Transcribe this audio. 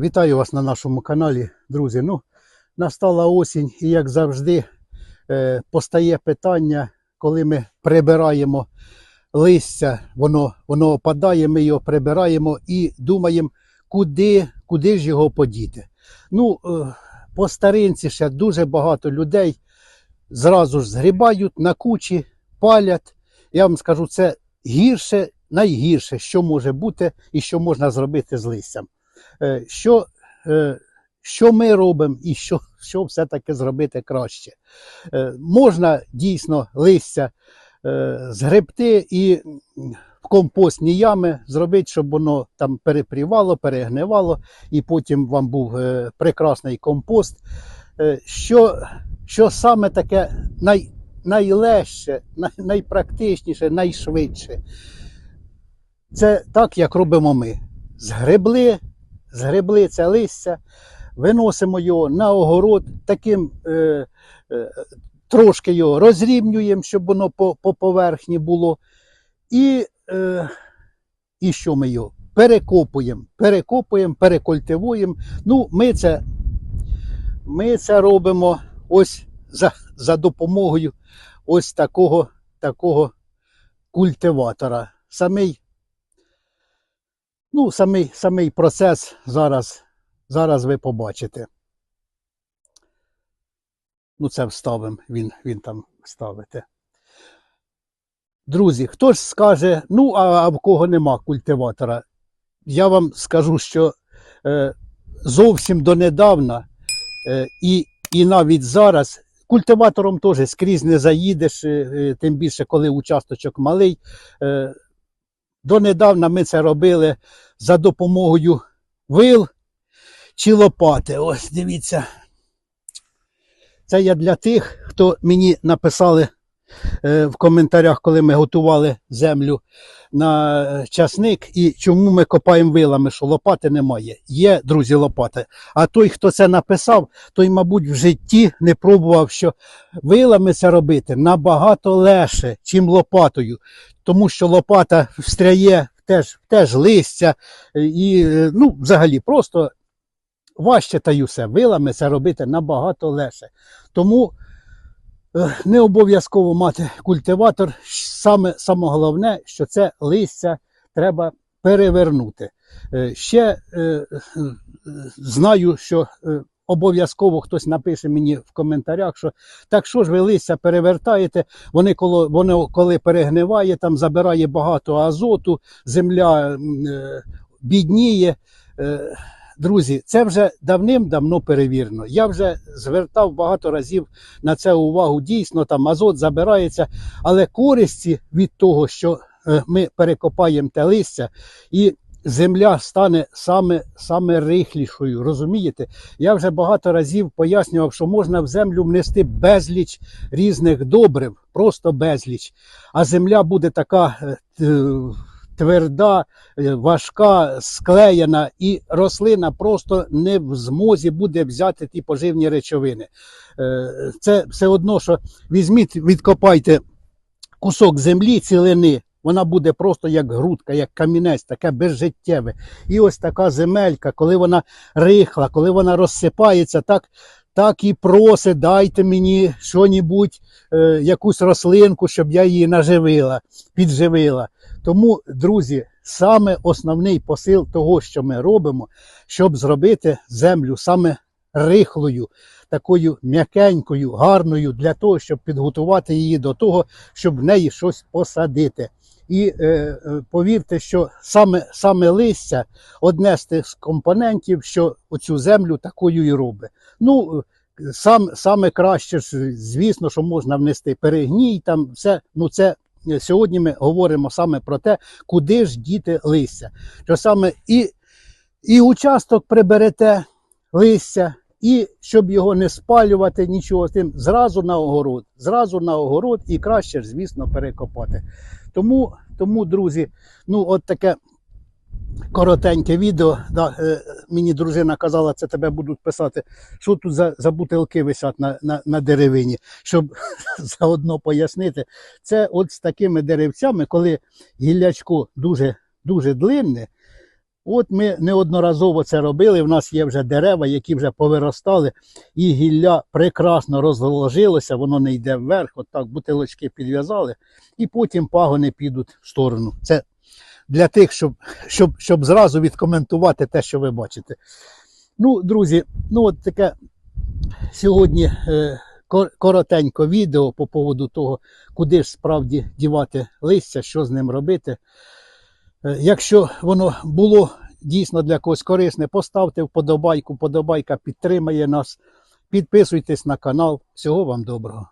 Вітаю вас на нашому каналі, друзі. Ну, настала осінь, і як завжди, е, постає питання, коли ми прибираємо листя, воно, воно опадає, ми його прибираємо і думаємо, куди, куди ж його подіти. Ну, е, по старинці ще дуже багато людей зразу ж згрібають на кучі, палять. Я вам скажу, це гірше, найгірше, що може бути і що можна зробити з листям. Е, що, е, що ми робимо і що, що все-таки зробити краще. Е, Можна дійсно листя згребти і в компостні ями зробити, щоб воно там перепрівало, перегнивало, і потім вам був прекрасний компост. Що, що саме таке най, найлегше, най, найпрактичніше, найшвидше? Це так, як робимо ми. Згребли, згребли це листя, виносимо його на огород, таким е, е, трошки його розрівнюємо, щоб воно по, по поверхні було. І, е, і що ми його? Перекопуємо, перекопуємо, перекультивуємо. Ну, ми це, ми це робимо ось за, за допомогою ось такого, такого культиватора. Самий Ну, самий, самий процес зараз, зараз ви побачите. Ну, це вставимо, він, він там вставите. Друзі, хто ж скаже, ну, а, в кого нема культиватора? Я вам скажу, що е, зовсім донедавна е, і, і навіть зараз культиватором теж скрізь не заїдеш, е, е, тим більше, коли участочок малий. Донедавна ми це робили за допомогою вил чи лопати. Ось дивіться. Це я для тих, хто мені написали в коментарях, коли ми готували землю на е, часник, і чому ми копаємо вилами, що лопати немає. Є, друзі, лопати. А той, хто це написав, той, мабуть, в житті не пробував, що вилами це робити набагато легше, чим лопатою. Тому що лопата встряє теж, теж листя е, і, е, ну, взагалі, просто важче та й. Вилами це робити набагато легше. Тому е, не обов'язково мати культиватор. Саме, саме головне, що це листя треба перевернути. Е, Ще е, е, знаю, що е, обов'язково хтось напише мені в коментарях, що так що ж ви листя перевертаєте, вони коли, воно коли перегниває, там забирає багато азоту, земля е, бідніє. Е, Друзі, це вже давним-давно перевірено. Я вже звертав багато разів на це увагу. Дійсно, там азот забирається, але користі від того, що е, ми перекопаємо те листя, і земля стане саме, саме рихлішою. Розумієте? Я вже багато разів пояснював, що можна в землю внести безліч різних добрив, просто безліч. А земля буде така. Тверда, е, важка, склеєна, і рослина просто не в змозі буде взяти ті поживні речовини. Е, Це все одно, що візьміть, відкопайте кусок землі цілини, вона буде просто як грудка, як камінець, таке безжиттєве. І ось така земелька, коли вона рихла, коли вона розсипається, так, так і просить, дайте мені що-небудь, е, якусь рослинку, щоб я її наживила, підживила. Тому, друзі, саме основний посил того, що ми робимо, щоб зробити землю саме рихлою, такою м'якенькою, гарною, для того, щоб підготувати її до того, щоб в неї щось посадити. І е, е, повірте, що саме, саме листя одне з тих компонентів, що оцю землю такою і робить. Ну, сам, саме краще, звісно, що можна внести перегній, там все, ну це е, сьогодні ми говоримо саме про те, куди ж діти листя. Що саме і, і участок приберете листя, і щоб його не спалювати, нічого тим, зразу на огород, зразу на огород і краще звісно, перекопати. Тому, тому друзі, ну от таке коротеньке відео. Да, е, мені дружина казала, це тебе будуть писати, що тут за, за бутилки висять на, на, на деревині, щоб заодно пояснити. Це от з такими деревцями, коли гіллячко дуже, дуже длинне, От ми неодноразово це робили. У нас є вже дерева, які вже повиростали, і гілля прекрасно розложилося, воно не йде вверх, от так бутилочки підв'язали, і потім пагони підуть в сторону. Це для тих, щоб, щоб, щоб зразу відкоментувати те, що ви бачите. Ну, друзі, ну от таке сьогодні е, коротенько відео по поводу того, куди ж справді дівати листя, що з ним робити. Е, Якщо воно було дійсно для когось корисне, поставте вподобайку, вподобайка підтримає нас. Підписуйтесь на канал. Всього вам доброго.